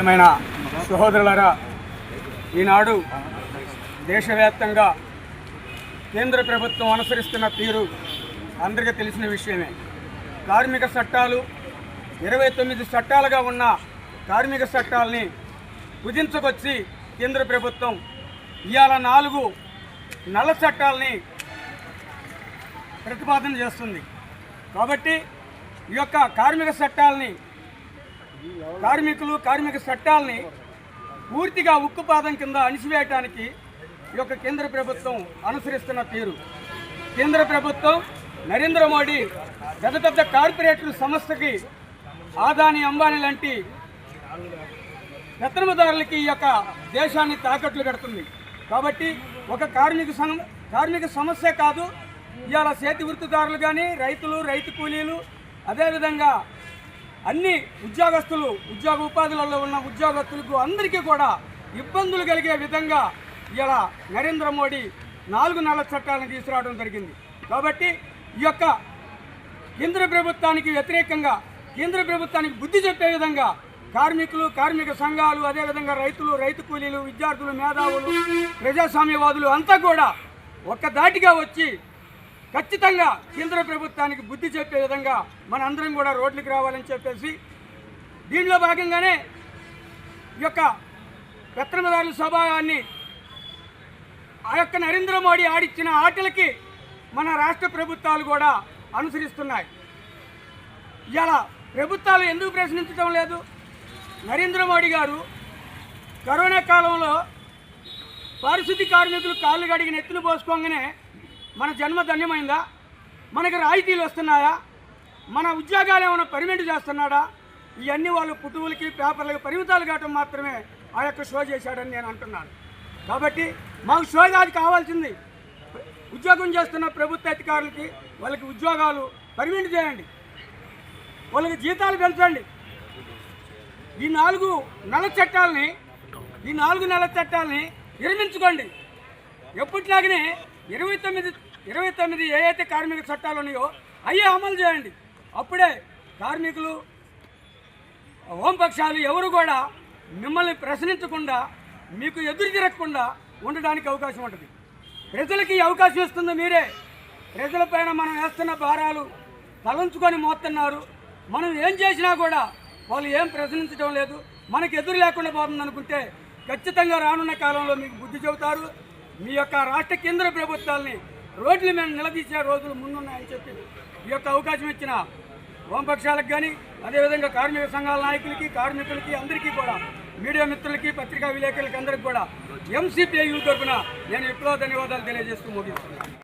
ఏమైనా సహోదరులరా ఈనాడు దేశవ్యాప్తంగా కేంద్ర ప్రభుత్వం అనుసరిస్తున్న తీరు అందరికీ తెలిసిన విషయమే. కార్మిక చట్టాలు ఇరవై తొమ్మిది చట్టాలుగా ఉన్న కార్మిక చట్టాలని కుదించుకొచ్చి కేంద్ర ప్రభుత్వం ఇవాళ నాలుగు నల్ల చట్టాలని ప్రతిపాదన చేస్తుంది. కాబట్టి ఈ యొక్క కార్మిక చట్టాలని కార్మికులు కార్మిక చట్టాలని పూర్తిగా ఉక్కుపాదం కింద అణిచివేయటానికి ఈ యొక్క కేంద్ర ప్రభుత్వం అనుసరిస్తున్న తీరు. కేంద్ర ప్రభుత్వం నరేంద్ర మోడీ పెద్ద పెద్ద కార్పొరేటర్ సంస్థకి ఆదాని అంబానీ లాంటి పెత్తనమదారులకి ఈ యొక్క దేశాన్ని తాకట్లు పెడుతుంది. కాబట్టి ఒక కార్మిక కార్మిక సమస్య కాదు. ఇవాళ చేతి వృత్తిదారులు కానీ రైతులు రైతు కూలీలు అదేవిధంగా అన్ని ఉద్యోగస్తులు ఉద్యోగ ఉపాధులలో ఉన్న ఉద్యోగస్తులకు అందరికీ కూడా ఇబ్బందులు కలిగే విధంగా ఇలా నరేంద్ర మోడీ నాలుగు నెలల చట్టాలను తీసుకురావడం జరిగింది. కాబట్టి ఈ యొక్క కేంద్ర ప్రభుత్వానికి వ్యతిరేకంగా కేంద్ర ప్రభుత్వానికి బుద్ధి చెప్పే విధంగా కార్మికులు కార్మిక సంఘాలు అదేవిధంగా రైతులు రైతు కూలీలు విద్యార్థులు మేధావులు ప్రజాస్వామ్యవాదులు అంతా కూడా ఒక్క దాటిగా వచ్చి ఖచ్చితంగా కేంద్ర ప్రభుత్వానికి బుద్ధి చెప్పే విధంగా మన అందరం కూడా రోడ్లకు రావాలని చెప్పేసి దీనిలో భాగంగానే ఈ యొక్క పెత్తనదారుల స్వభావాన్ని ఆ యొక్క నరేంద్ర మోడీ ఆడిచ్చిన ఆటలకి మన రాష్ట్ర ప్రభుత్వాలు కూడా అనుసరిస్తున్నాయి. ఇలా ప్రభుత్వాలు ఎందుకు ప్రశ్నించడం లేదు? నరేంద్ర మోడీ గారు కరోనా కాలంలో పారిశుద్ధి కార్మికులు కాళ్ళు గడిగిన ఎత్తులు పోసుకోగానే మన జన్మ ధన్యమైందా? మనకి రాయితీలు వస్తున్నాయా? మన ఉద్యోగాలు ఏమైనా పరిమిట్ చేస్తున్నాడా? ఇవన్నీ వాళ్ళు పుట్టువులకి పేపర్లకి పరిమితాలు కావటం మాత్రమే ఆ యొక్క షో చేశాడని నేను అంటున్నాను. కాబట్టి మాకు షో కాదు కావాల్సింది. ఉద్యోగం చేస్తున్న ప్రభుత్వ అధికారులకి వాళ్ళకి ఉద్యోగాలు పరిమిట్ చేయండి. వాళ్ళకి జీతాలు పెంచండి. ఈ నాలుగు నెల చట్టాలని ఈ నాలుగు నెల చట్టాలని నిర్మించుకోండి. ఎప్పటిలాగనే ఇరవై తొమ్మిది ఇరవై తొమ్మిది ఏవైతే అయితే కార్మిక చట్టాలు ఉన్నాయో అవి అమలు చేయండి. అప్పుడే కార్మికులు హోంపక్షాలు ఎవరు కూడా మిమ్మల్ని ప్రశ్నించకుండా మీకు ఎదురు తిరగకుండా ఉండడానికి అవకాశం ఉంటుంది. ప్రజలకి అవకాశం ఇస్తుంది మీరే. ప్రజలపైన మనం వేస్తున్న భారాలు తలంచుకొని మోస్తున్నారు. మనం ఏం చేసినా కూడా వాళ్ళు ఏం ప్రశ్నించడం లేదు. మనకు ఎదురు లేకుండా పోతుంది అనుకుంటే ఖచ్చితంగా రానున్న కాలంలో మీకు బుద్ధి చెబుతారు. మీ యొక్క రాష్ట్ర కేంద్ర ప్రభుత్వాల్ని రోడ్లు మేము నిలదీసే రోజులు ముందున్నాయని చెప్పి ఈ యొక్క అవకాశం ఇచ్చిన వామపక్షాలకు కానీ అదేవిధంగా కార్మిక సంఘాల నాయకులకి కార్మికులకి అందరికీ కూడా మీడియా మిత్రులకి పత్రికా విలేకరులకి అందరికీ కూడా ఎంసీపీఐ తరఫున నేను ఎప్పుడో ధన్యవాదాలు తెలియజేస్తూ ముగిస్తున్నాను.